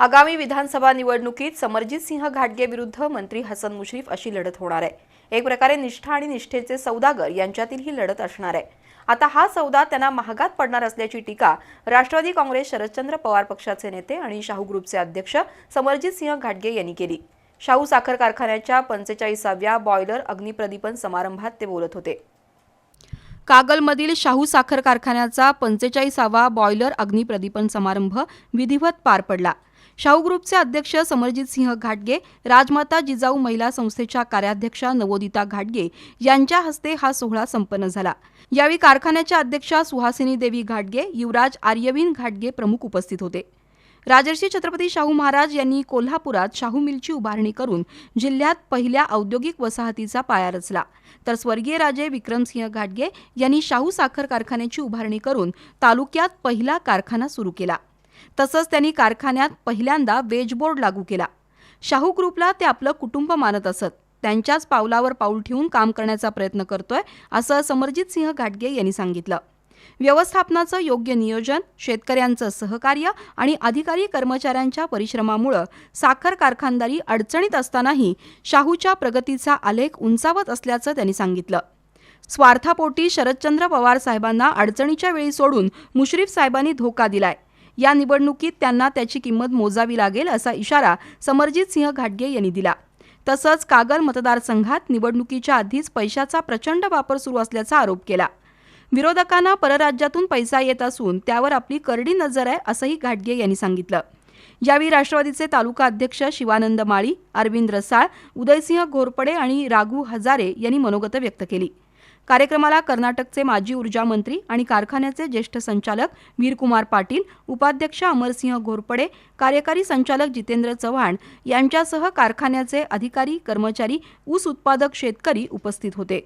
आगामी विधानसभा निवडणुकीत समरजित सिंह घाटगे विरुद्ध मंत्री हसन मुश्रीफ अशी लढत होणार आहे. एक प्रकारे निष्ठा आणि निष्ठेचे सौदागर यांच्यातील ही लढत असणार आहे. आता हा सौदा त्यांना महागात पडणार असल्याची टीका राष्ट्रवादी काँग्रेस शरदचंद्र पवार पक्षाचे नेते आणि शाहू ग्रुपचे अध्यक्ष समरजित सिंह घाटगे यांनी केली. शाहू साखर कारखान्याच्या पंचेचाळीसाव्या बॉयलर अग्निप्रदीपन समारंभात ते बोलत होते. कागलमधील शाहू साखर कारखान्याचा पंचेचाळीसावा बॉयलर अग्निप्रदीपन समारंभ विधिवत पार पडला. शाहू ग्रुपचे अध्यक्ष समरजित सिंह घाटगे राजमाता जिजाऊ महिला संस्थेच्या कार्याध्यक्षा नवोदिता घाटगे यांच्या हस्ते हा सोहळा संपन्न झाला. यावेळी कारखान्याच्या अध्यक्षा सुहासिनी देवी घाटगे युवराज आर्यवीन घाटगे प्रमुख उपस्थित होते. राजर्षी छत्रपती शाहू महाराज यांनी कोल्हापुरात शाहू मिलची उभारणी करून जिल्ह्यात पहिल्या औद्योगिक वसाहतीचा पाया रचला. तर स्वर्गीय राजे विक्रमसिंह घाटगे यांनी शाहू साखर कारखान्याची उभारणी करून तालुक्यात पहिला कारखाना सुरू केला. तसंच त्यांनी कारखान्यात पहिल्यांदा वेजबोर्ड लागू केला. शाहू ग्रुपला ते आपलं कुटुंब मानत असत. त्यांच्याच पावलावर पाऊल ठेवून काम करण्याचा प्रयत्न करतोय असं समरजित सिंह घाटगे यांनी सांगितलं. व्यवस्थापनाचं योग्य नियोजन शेतकऱ्यांचं सहकार्य आणि अधिकारी कर्मचाऱ्यांच्या परिश्रमामुळं साखर कारखानदारी अडचणीत असतानाही शाहूच्या प्रगतीचा आलेख उंचावत असल्याचं त्यांनी सांगितलं. स्वार्थापोटी शरदचंद्र पवार साहेबांना अडचणीच्या वेळी सोडून मुश्रीफ साहेबांनी धोका दिलाय. या निवडणुकीत त्यांना त्याची किंमत मोजावी लागेल असा इशारा समरजित सिंह घाटगे यांनी दिला. तसंच कागल मतदारसंघात निवडणुकीच्या आधीच पैशाचा प्रचंड वापर सुरू असल्याचा आरोप केला. विरोधकांना परराज्यातून पैसा येत असून त्यावर आपली करडी नजर आहे असंही घाटगे यांनी सांगितलं. यावेळी राष्ट्रवादीचे तालुका अध्यक्ष शिवानंद माळी अरविंद रसाळ उदयसिंह घोरपडे आणि राघू हजारे यांनी मनोगत व्यक्त केली. कार्यक्रमाला कर्नाटकचे माजी ऊर्जा मंत्री आणि कारखान्याचे ज्येष्ठ संचालक वीरकुमार पाटील उपाध्यक्ष अमरसिंह घोरपडे कार्यकारी संचालक जितेंद्र चव्हाण यांच्यासह कारखान्याचे अधिकारी कर्मचारी ऊस उत्पादक शेतकरी उपस्थित होते.